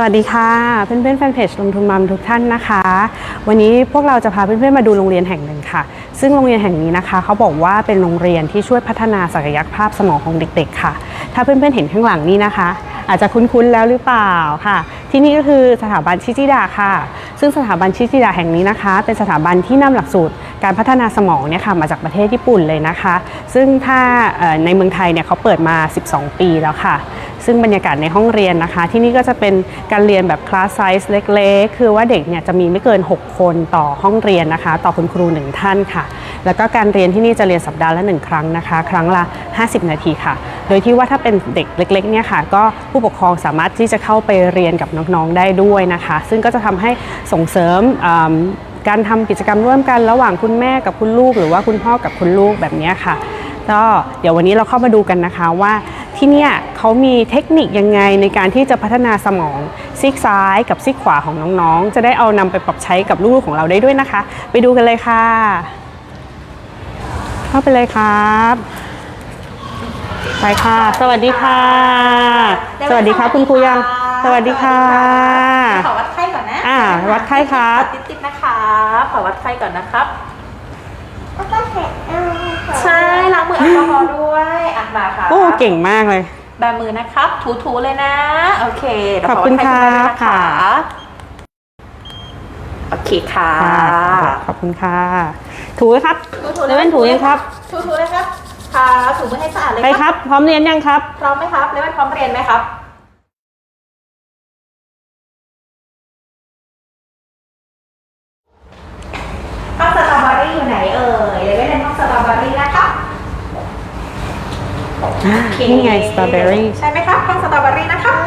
สวัสดีค่ะเพื่อนๆแฟนเพจลงทุนมัมทุกท่านนะคะ วันนี้พวกเราจะพาเพื่อนๆมาดูโรงเรียนแห่งหนึ่งค่ะ ซึ่งโรงเรียนแห่งนี้นะคะ เขาบอกว่าเป็นโรงเรียนที่ช่วยพัฒนาศักยภาพสมองของเด็ก ๆ ค่ะ ถ้าเพื่อนๆเห็นข้างหลังนี้นะคะ อาจจะคุ้นๆแล้วหรือเปล่าค่ะ ที่นี่ก็คือสถาบันชิจิดาค่ะ ซึ่งสถาบันชิจิดาแห่งนี้นะคะ เป็นสถาบันที่นำหลักสูตร การพัฒนาสมองเนี่ยค่ะมาจากประเทศญี่ปุ่นเลยนะคะ ซึ่งถ้าในเมืองไทยเนี่ยเขาเปิดมา 12 ปีแล้วค่ะ ซึ่งบรรยากาศในห้องเรียนนะคะ ที่นี่ก็จะเป็นการเรียนแบบคลาสไซส์เล็กๆ คือว่าเด็กเนี่ยจะมีไม่เกิน 6 คนต่อห้องเรียนนะคะ ต่อคุณครูหนึ่งท่านค่ะ แล้วก็การเรียนที่นี่จะเรียนสัปดาห์ละ 1 ครั้งนะคะ ครั้งละ 50 นาทีค่ะ โดยที่ว่าถ้าเป็นเด็กเล็กๆเนี่ยค่ะ ก็ผู้ปกครองสามารถที่จะเข้าไปเรียนกับน้องๆได้ด้วยนะคะ ซึ่งก็จะทำให้ส่งเสริม การทำกิจกรรมร่วมกันระหว่างคุณแม่กับคุณลูก หรือว่าคุณพ่อกับคุณลูกแบบเนี้ยค่ะก็เดี๋ยววันนี้เราเข้ามาดูกันนะคะว่าที่เนี่ยเขามีเทคนิคยังไงในการที่จะพัฒนาสมองซีกซ้ายกับซีกขวาของน้องๆ จะได้เอานำไปปรับใช้กับลูกๆของเราได้ด้วยนะคะ ไปดูกันเลยค่ะ เข้าไปเลยครับไปค่ะ สวัสดีค่ะ สวัสดีครับคุณครูยัง สวัสดีค่ะขอวัดไข้ก่อนนะอ่าวัดไข้ครับติดๆนะคะ ขอวัดไข้ก่อนนะครับ แล้วก็เสร็จแล้วค่ะใช่ล้างมือแอลกอฮอล์ด้วยอะมาค่ะโอ้เก่งมากเลย แบมือนะครับ ถูๆเลยนะ โอเคเดี๋ยวขอบคุณวัดไข้ณแม่ด้วยค่ะ โอเคค่ะ ค่ะขอบคุณค่ะ ถูไหมครับ ถูๆเลเว่นถูยังครับ ถูๆเลยครับค่ะถูมือให้สะอาดเลยไปครับ พร้อมเรียนยังครับ พร้อมไหมครับเลเว่นพร้อมเรียนไหมครับ ห้องสตรอเบอรี่อยู่ไหนเอ่ยเลเว่นเรียนห้องสตรอเบอรี่นะครับ นี่ไงสตรอเบอรี่ใช่ไหมครับห้องสตรอเบอรี่นะครับ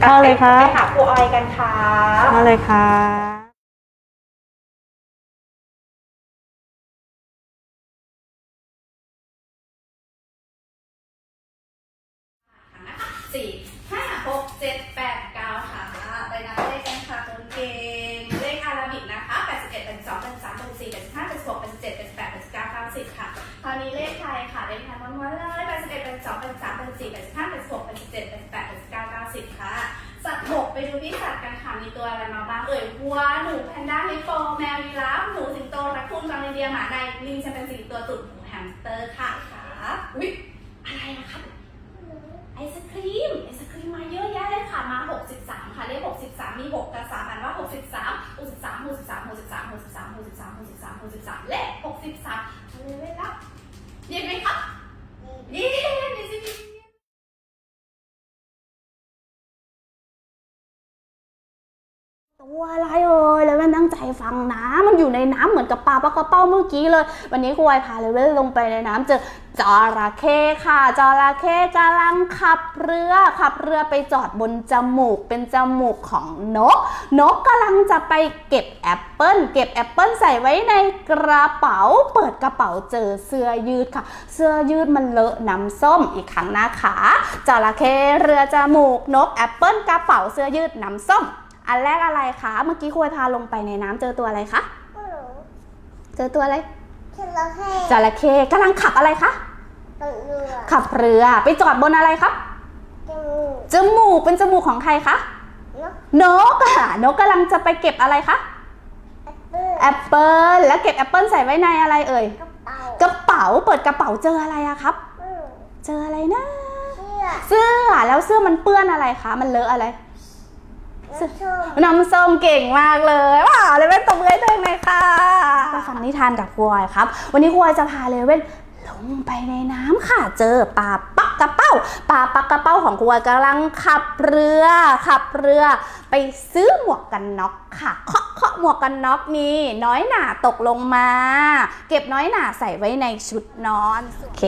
เข้าเลยครับไปหาครูออยกันครับมาเลยค่ะสี่ สามเป็นสี่เป็นห้าเป็นหกเป็นเจ็ดเป็นแปดเป็นเก้าเก้าสิบค่ะ สัตว์หกไปดูที่สัตว์กันค่ะ มีตัวอะไรมาบ้างเอ่ยวัว หนูแพนด้าฮิปโปแมวยีราฟหนูสิงโตรักคูนจองเรนเดียร์หมาในลิงแชมเปญซีตัวตุ่นหมูแฮมสเตอร์ค่ะค่ะอุ๊ยอะไรนะครับไอศครีมไอศครีมมาเยอะแยะเลยค่ะมา 63 ค่ะเลข63 มี 6 ตัวอะไรเอ่ยเลยมันตั้งใจฟังนะมันอยู่ในน้ำเหมือนกับปลาปลากระเป้าเมื่อกี้เลย วันนี้ครูไอพาเลเว้ยลงไปในน้ำเจอจระเข้ค่ะจระเข้กำลังขับเรือขับเรือไปจอดบนจมูกเป็นจมูกของนก นกกำลังจะไปเก็บแอปเปิลเก็บแอปเปิลใส่ไว้ในกระเป๋า เปิดกระเป๋าเจอเสื้อยืดค่ะ เสื้อยืดมันเลอะน้ำส้มอีกครั้งนะคะจระเข้เรือจมูกนกแอปเปิลกระเป๋าเสื้อยืดน้ำส้ม อันแรกอะไรคะ เมื่อกี้คุยพาลงไปในน้ำเจอตัวอะไรคะ ไม่รู้เจอตัวอะไรฉันเราให้จระเข้กำลังขับอะไรคะเรือขับเรือ ไปจอดบนอะไรครับ จมูกจมูกเป็นจมูกของใครคะ นกนกอะนกกำลังจะไปเก็บอะไรคะ แอปเปิ้ลแอปเปิลแล้วเก็บแอปเปิลใส่ไว้ในอะไรเอ่ย กระเป๋ากระเป๋า เปิดกระเป๋าเจออะไรอะครับอืมเจออะไรนะ เสื้อเสื้อ แล้วเสื้อมันเปื้อนอะไรคะ มันเลอะอะไร น้ำส้มน้ำส้มเก่งมากเลยว้าวเลเว่นตบมือให้ตัวเองเลยค่ะไปฟังนิทานกับครูออยครับ วันนี้ครูออยจะพาเลเว่นลงไปในน้ำค่ะ เจอปลาปักกระเป้าปลาปักกระเป้าของครูออยกำลังขับเรือขับเรือ ไปซื้อหมวกกันน็อกค่ะเคาะเคาะหมวกกันน็อกมีน้อยหนาตกลงมา เก็บน้อยหนาใส่ไว้ในชุดนอนโอเค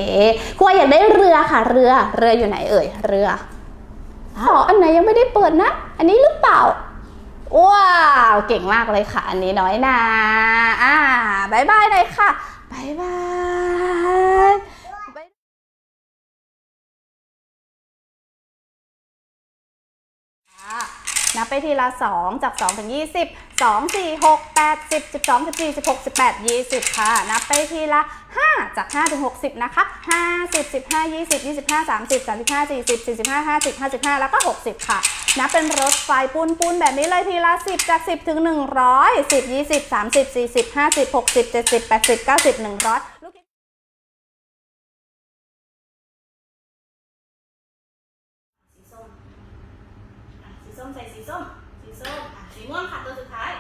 ครูออยอยากได้เรือค่ะ เรือเรืออยู่ไหนเอ่ยเรือ อ๋ออันไหนยังไม่ได้เปิดนะ อันนี้หรือเปล่า ว้าว เก่งมากเลยค่ะ อันนี้น้อยนาอ่าบายบายเลยค่ะบายบายนับไปทีละ 2 จาก 2 ถึง 20 2 4 6 8 10 12 14 16 18 20 ค่ะ นับไปทีละ 5 จาก 5 ถึง 60 นะคะ 50 15 20 25 30 35 40 45 50 55 แล้วก็ 60 ค่ะ นับเป็นรถไฟปูนปูนแบบนี้เลยทีละ 10 จาก 10 ถึง 100 10 20 30 40 50 60 70 80 90 100ลูกสีส้มอะสีส้มใส่สีส้ม สีส้มอะสีม่วงค่ะตัวสุดท้าย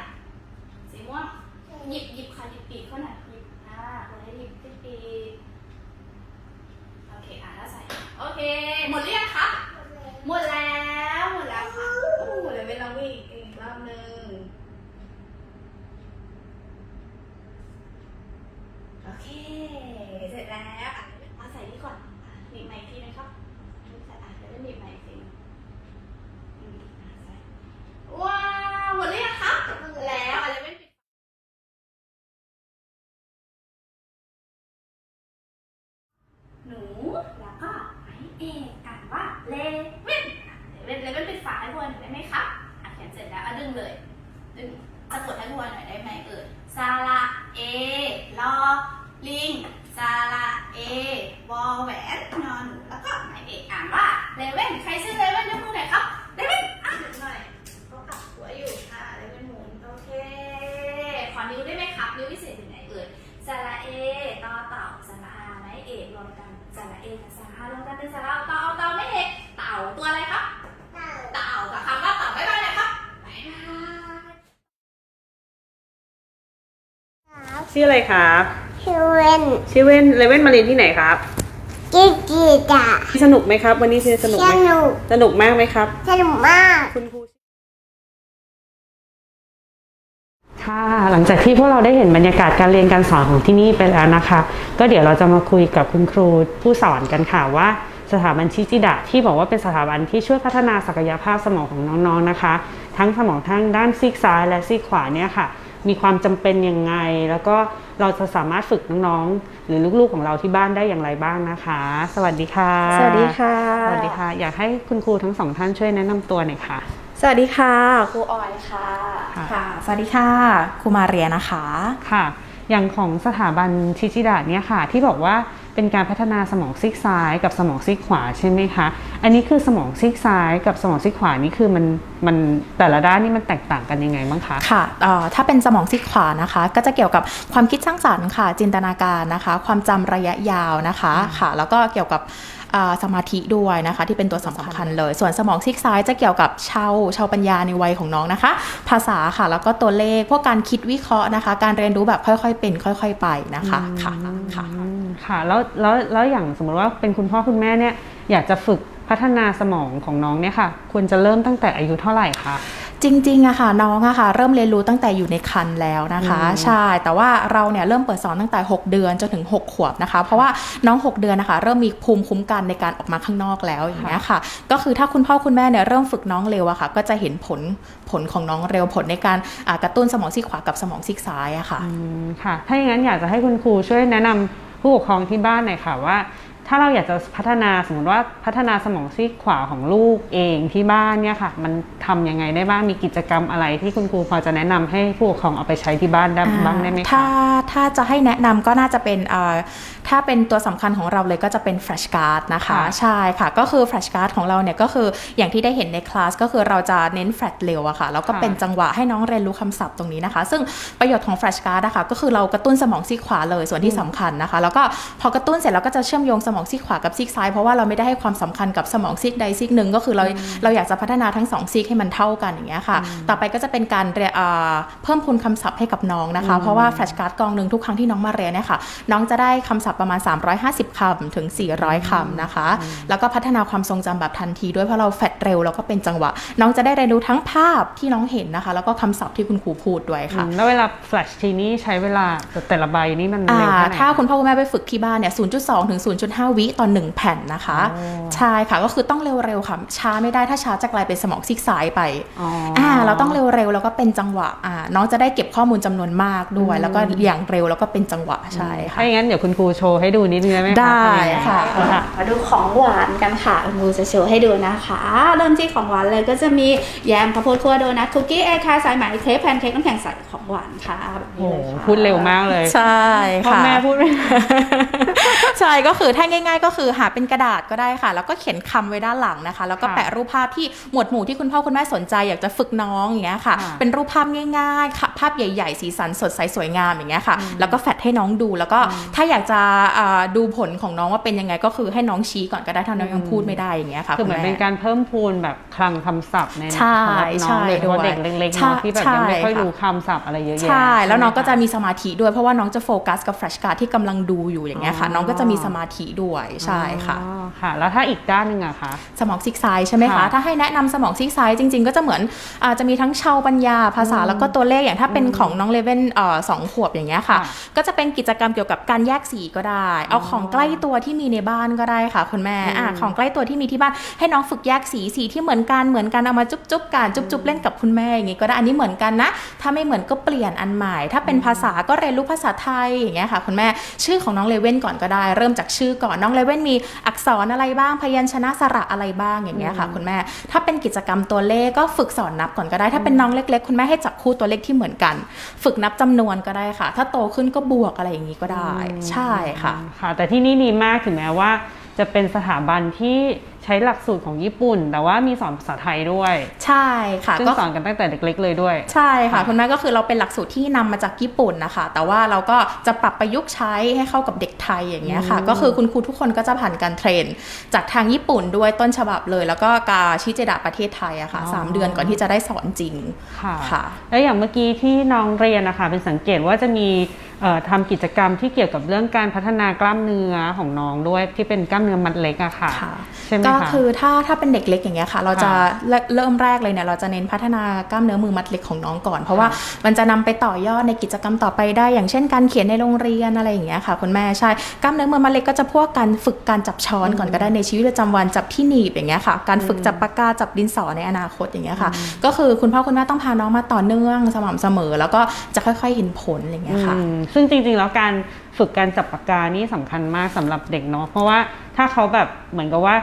สีม่วง หยิบหยิบค่ะหยิบปีกเขาหน่อยหยิบอ่าคนให้หยิบที่ปีกโอเค อะแล้วใส่ โอเค หมดหรือยังคะหมดแล้ว หมดแล้วค่ะโอ้โหเดี๋ยวเวลาวิ่งอีกรอบหนึ่งโอเค เสร็จแล้วอะเอาใส่นี่ก่อนอะหนีบใหม่อีกทีนะครับใส่อะเดี๋ยวจะหนีบใหม่อีกทีอืมอะใส่ว้าวหมดหรือยังคะหมดแล้วอะไรไม่ปิด หนูแล้วก็ไอเอกอ่านว่าเลเว่นอะเลเว่นเลเว่นปิดฝาให้พวนได้ไหมครับอะเขียนเสร็จแล้วอะดึงเลยดึงสะกดให้พวนหน่อยได้ไหมเอ่ยซาระเอลอลิงซาระเอวอแหวนนอนหนูแล้วก็ไอเอกอ่านว่าเลเว่นใครชื่อเลเว่นยกมือหน่อยครับเลเว่นอะดึงหน่อยเขากลับหัวอยู่ค่ะเลเว่นหมุนโอเคขอนิ้วได้ไหมครับนิ้วพิเศษถึงไหนเอ่ย สระเอต่อเต่าสระอาไม้เอกรวมกันสระเอกับสระอารวมกันเป็นสระเอาเต่าเอาเต่าไม่เอกเต่าตัวอะไรครับ เต่ากับคำว่าเต่าบ๊ายบายหน่อยครับบ๊ายบาย ชื่ออะไรครับชื่อเว่นชื่อเว่นเลเว่นมาเรียนที่ไหนครับกิ๊กกีดาสนุกไหมครับ วันนี้สนุกสไหมนุกสนุกมากไหมครับ สนุกมาก คุณครู ค่ะหลังจากที่พวกเราได้เห็นบรรยากาศการเรียนการสอนของที่นี่ไปแล้วนะคะ ก็เดี๋ยวเราจะมาคุยกับคุณครูผู้สอนกันค่ะว่า สถาบันชิจิดะที่บอกว่าเป็นสถาบันที่ช่วยพัฒนาศักยภาพสมองของน้องๆนะคะ ทั้งสมองทั้งด้านซีกซ้ายและซีกขวาเนี่ยค่ะ มีความจำเป็นยังไง แล้วก็เราจะสามารถฝึกน้องๆ หรือลูกๆของเราที่บ้านได้อย่างไรบ้างนะคะ สวัสดีค่ะ สวัสดีค่ะ สวัสดีค่ะ อยากให้คุณครูทั้งสองท่านช่วยแนะนำตัวหน่อยค่ะ สวัสดีค่ะครูออยค่ะค่ะค่ะ สวัสดีค่ะครูมาเรียนะคะค่ะ อย่างของสถาบันชิจิดะเนี่ยค่ะ ที่บอกว่า เป็นการพัฒนาสมองซีกซ้ายกับสมองซีกขวาใช่ไหมคะ อันนี้คือสมองซีกซ้ายกับสมองซีกขวานี่คือมันมันแต่ละด้านนี่มันแตกต่างกันยังไงบ้างคะค่ะถ้าเป็นสมองซีกขวานะคะ ก็จะเกี่ยวกับความคิดสร้างสรรค์ค่ะ จินตนาการนะคะ ความจำระยะยาวนะคะค่ะ แล้วก็เกี่ยวกับ สมาธิด้วยนะคะ ที่เป็นตัวสำคัญเลย ส่วนสมองซีกซ้ายจะเกี่ยวกับเชาเชาปัญญาในวัยของน้องนะคะ ภาษาค่ะแล้วก็ตัวเลขพวกการคิดวิเคราะห์นะคะ การเรียนรู้แบบค่อยๆ เป็นค่อย ๆ ไปนะคะค่ะค่ะอืมค่ะแล้วแล้วแล้วอย่างสมมติว่าเป็นคุณพ่อคุณแม่เนี่ยอยากจะฝึกพัฒนาสมองของน้องเนี่ยค่ะ ควรจะเริ่มตั้งแต่อายุเท่าไหร่คะ จริงๆอะค่ะน้องอะค่ะเริ่มเรียนรู้ตั้งแต่อยู่ในครรภ์แล้วนะคะอืมใช่แต่ว่าเราเนี่ยเริ่มเปิดสอนตั้งแต่ 6 เดือนจนถึง 6 ขวบนะคะ เพราะว่าน้อง 6 เดือนนะคะ เริ่มมีภูมิคุ้มกันในการออกมาข้างนอกแล้วอย่างเงี้ยค่ะ ก็คือถ้าคุณพ่อคุณแม่เนี่ยเริ่มฝึกน้องเร็วอะค่ะ ก็จะเห็นผลผลของน้องเร็วผลในการอ่ากระตุ้นสมองซีกขวากับสมองซีกซ้ายอะค่ะอืมค่ะ ถ้าอย่างนั้นอยากจะให้คุณครูช่วยแนะนำผู้ปกครองที่บ้านหน่อยค่ะว่า ถ้าเราอยากจะพัฒนาสมมติว่าพัฒนาสมองซีกขวาของลูกเองที่บ้านเนี่ยค่ะ มันทำยังไงได้บ้างมีกิจกรรมอะไรที่คุณครูพอจะแนะนำให้ผู้ปกครองเอาไปใช้ที่บ้านได้บ้างได้ไหมคะถ้าถ้าจะให้แนะนำก็น่าจะเป็นเอ่อถ้าเป็นตัวสำคัญของเราเลยก็จะเป็น Flash Card นะคะค่ะใช่ค่ะ ก็คือ Flash Card ของเราเนี่ยก็คืออย่างที่ได้เห็นในคลาสก็คือเราจะเน้นแฟลชเร็วอะค่ะแล้วก็ค่ะเป็นจังหวะให้น้องเรียนรู้คำศัพท์ตรงนี้นะคะ ซึ่งประโยชน์ของ Flash Card นะคะก็คือเรากระตุ้นสมองซีกขวาเลยส่วนที่สำคัญนะคะ แล้วก็พอกระตุ้นเสร็จเราก็จะเชื่อมโยงสมองซีกขวากับซีกซ้าย เพราะว่าเราไม่ได้ให้ความสำคัญกับสมองซีกใดซีกหนึ่งก็คือเราเราอยากจะพัฒนาทั้งสองซีกให้มันเท่ากันอย่างเงี้ยค่ะ ต่อไปก็จะเป็นการเรียนอ่าเพิ่มพูนคำศัพท์ให้กับน้องนะคะ เพราะว่าแฟลชการ์ดกองหนึ่งทุกครั้งที่น้องมาเรียนเนี่ยค่ะ น้องจะได้คำศัพท์ประมาณ 350คำถึง 400คำนะคะ แล้วก็พัฒนาความทรงจำแบบทันทีด้วยเพราะเราแฟดเร็วแล้วก็เป็นจังหวะ น้องจะได้เรียนรู้ทั้งภาพที่น้องเห็นนะคะ แล้วก็คำศัพท์ที่คุณครูพูดด้วยค่ะอืมแล้วเวลาแฟลชทีนี่ใช้เวลาแต่ละใบนี่มันอ่าเร็วแค่ไหนถ้าคุณพ่อคุณแม่ไปฝึกที่บ้านเนี่ย0.2ถึง15วิต่อ1แผ่นนะคะ ใช่ค่ะก็คือต้องเร็วๆค่ะ ช้าไม่ได้ถ้าช้าจะกลายเป็นสมองซีกซ้ายไปอ๋ออ่อ่าเราต้องเร็วๆแล้วก็เป็นจังหวะอ่าน้องจะได้เก็บข้อมูลจำนวนมากด้วย แล้วก็อย่างเร็วแล้วก็เป็นจังหวะใช่ค่ะถ้าอย่างนั้นเดี๋ยวคุณครูโชว์ให้ดูนิดนึงได้ไหมคะได้ทำยังไงค่ะค่ะมาดูของหวานกันค่ะคุณครูจะโชว์ให้ดูนะคะเริ่มที่ของหวานเลยก็จะมีแยมข้าวโพดคั่วโดนัทคุกกี้เอคาสายไหมเครปแพนเค้กน้ำแข็งใสของหวานค่ะแบบโอ้นี้โหเลยค่ะพูดเร็วมากเลย ใช่พ่อค่ะแม่พูดไม่ใช่ก็คือถ้าง่าย ๆ ก็คือหาเป็นกระดาษก็ได้ค่ะ แล้วก็เขียนคำไว้ด้านหลังนะคะ แล้วก็ค่ะแปะรูปภาพที่หมวดหมู่ที่คุณพ่อคุณแม่สนใจอยากจะฝึกน้องอย่างเงี้ยค่ะค่ะ เป็นรูปภาพง่ายๆค่ะภาพใหญ่ ๆ สีสันสดใสสวยงามอย่างเงี้ยค่ะ แล้วก็แฟดให้น้องดู แล้วก็ถ้าอยากจะอ่าดูผลของน้องว่าเป็นยังไงก็คือให้น้องชี้ก่อนก็ได้ถ้าน้องยังพูดไม่ได้อย่างเงี้ยค่ะคือเหมือนณเป็นการเพิ่มพูนแบบคลังคำศัพท์ในใช่สำหรับน้ใช่องโดยเฉพาะด้วยเด็กเล็กๆใช่เนาะที่แบบยังไม่ค่อยใช่ค่ะรู้คำศัพท์อะไรเยอะแยะใช่แล้วน้องก็จะใช่ไหมีสมาธิด้วยเพราะว่าน้องจะโฟกัสกับแฟลชการ์ดที่กำลังดูอยู่อย่างเงี้ยค่ะอ๋อน้องก็จะมีสมาธิด้วยใช่ค่ะอ๋อค่ะ แล้วถ้าอีกด้านหนึ่งอะคะ สมองซิกซ้ายใช่ไหมคะ ค่ะถ้าให้แนะนำสมองซิกซ้ายจริง ๆ ก็จะเหมือนอาจจะมีทั้งชาวปัญญาภาษาแล้วก็ตัวเลขอย่างถ้าเป็นของน้องเลเว่นเอ่อสองขวบอย่างเงี้ยค่ะ ค่ะ ก็จะเป็นกิจกรรมเกี่ยวกับการแยกสีก็ได้ เอาของใกล้ตัวที่มีในบ้านก็ได้ค่ะ คุณแม่อะของใกล้ตัวที่มีที่บ้าน ให้น้องฝึกแยกสีสีที่เหมือนกันเหมือนกันเอามาจุ๊บจุ๊บๆกันจุ๊บจุ๊บๆเล่นกับคุณแม่อย่างงี้ก็ได้อันนี้เหมือนกันนะ ถ้าไม่เหมือนก็เปลี่ยนอันใหม่ ถ้าเป็นภาษาก็เรียนรู้ภาษาไทยอย่างเงี้ยค่ะ คุณแม่ชื่อของน้องเลเว่นก่อนก็ได้ เริ่มจากชื่อก่อนน้องเลเว่นมีอักษรอะไรบ้างพยัญชนะสระอะไรบ้างอย่างเงี้ยค่ะคุณแม่ ถ้าเป็นกิจกรรมตัวเลขก็ฝึกสอนนับก่อนก็ได้ ถ้าเป็นน้องเล็ก ๆ คุณแม่ให้จับคู่ตัวเลขที่เหมือนกัน ฝึกนับจำนวนก็ได้ค่ะ ถ้าโตขึ้นก็บวกอะไรอย่างงี้ก็ได้ ใช่ค่ะ ค่ะ แต่ที่นี่ดีมากถึงแม้ว่าจะเป็นสถาบันที่ใช้หลักสูตรของญี่ปุ่น แต่ว่ามีสอนภาษาไทยด้วยใช่ค่ะซึ่งก็สอนกันตั้งแต่เด็กๆเลยด้วย ใช่ค่ะคุณแม่ก็คือเราเป็นหลักสูตรที่นำมาจากญี่ปุ่นนะคะ แต่ว่าเราก็จะปรับประยุกต์ใช้ให้เข้ากับเด็กไทยอย่างเงี้ยค่ะ ก็คือคุณครูทุกคนก็จะผ่านการเทรน จากทางญี่ปุ่นด้วยต้นฉบับเลย แล้วก็กาชิเจดะประเทศไทยอะค่ะอ๋อสามเดือนก่อนที่จะได้สอนจริงค่ะค่ะ แล้วอย่างเมื่อกี้ที่น้องเรียนนะคะเป็นสังเกตว่าจะมีเอ่อทำกิจกรรมที่เกี่ยวกับเรื่องการพัฒนากล้ามเนื้อของน้องด้วยที่เป็นกล้ามเนื้อมัดเล็กอะค่ะค่ะใช่ไหมก็คะคือถ้าถ้าเป็นเด็กเล็กอย่างเงี้ยค่ะ เราจะค่ะเริ่มเริ่มแรกเลยเนี่ยเราจะเน้นพัฒนากล้ามเนื้อมือมัดเล็กของน้องก่อน เพราะว่ามันจะนำไปต่อยอดในกิจกรรมต่อไปได้ อย่างเช่นการเขียนในโรงเรียนอะไรอย่างเงี้ยค่ะคุณแม่ใช่กล้ามเนื้อมือมัดเล็กก็จะพวกการฝึกการจับช้อนก่อนก็ได้ในชีวิตประจำวันจับที่หนีบอย่างเงี้ยค่ะ การฝึกจับปากกาจับดินสอในอนาคตอย่างเงี้ยค่ะ ก็คือคุณพ่อคุณแม่ต้องพาน้องมาต่อเนื่องสม่ำเสมอ แล้วก็จะค่อยๆเห็นผลอย่างเงี้ยค่ะอืมซึ่งจริงๆแล้วการฝึกการจับปากกานี่สำคัญมากสำหรับเด็กเนาะเพราะว่าถ้าเขาแบบเหมือนกับว่า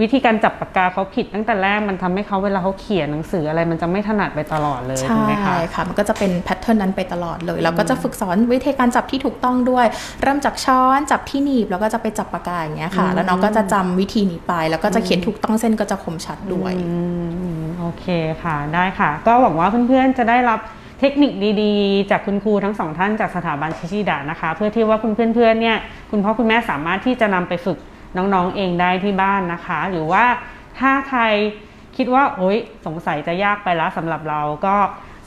วิธีการจับปากกาเขาผิดตั้งแต่แรกมันทำให้เขาเวลาเขาเขียนหนังสืออะไรมันจะไม่ถนัดไปตลอดเลยใช่ถูกไหมคะค่ะมันก็จะเป็นแพทเทิร์นนั้นไปตลอดเลยแล้วก็จะฝึกสอนวิธีการจับที่ถูกต้องด้วย เริ่มจากช้อนจับที่หนีบแล้วก็จะไปจับปากกาอย่างเงี้ยค่ะ แล้วน้องก็จะจำวิธีนี้ไป แล้วก็จะเขียนถูกต้องเส้นก็จะคมชัดด้วยอืมโอเคค่ะได้ค่ะ ก็หวังว่าเพื่อนๆจะได้รับเทคนิคดีๆ จากคุณครูทั้งสองท่านจากสถาบันชิชิดะนะคะ เพื่อที่ว่าคุณเพื่อนๆเนี่ยคุณพ่อคุณแม่สามารถที่จะนำไปฝึก น้องๆเองได้ที่บ้านนะคะ หรือว่าถ้าใครคิดว่าโอ๊ยสงสัยจะยากไปแล้วสำหรับเราก็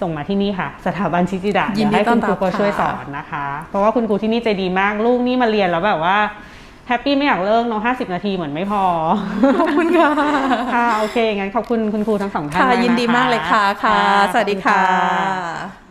ส่งมาที่นี่ค่ะ สถาบันชิจิดะยินดีเดี๋วให้คุณครูต้อนรับเขาช่วยสค่ะอนนะคะ เพราะว่าคุณครูที่นี่ใจดีมากลูกนี่มาเรียนแล้วแบบว่าแฮปปี้ไม่อยากเลิกเน้องห้าสิบนาทีเหมือนไม่พอ ขอบคุณค่ะ ค่ะ โอเค งั้นขอบคุณคุณครูทั้งสองท่านค่ะมากยินดีนะคะมากเลยค่ะ ค่ะค่ะสวัสดีขอบคุณค่ะค่ะ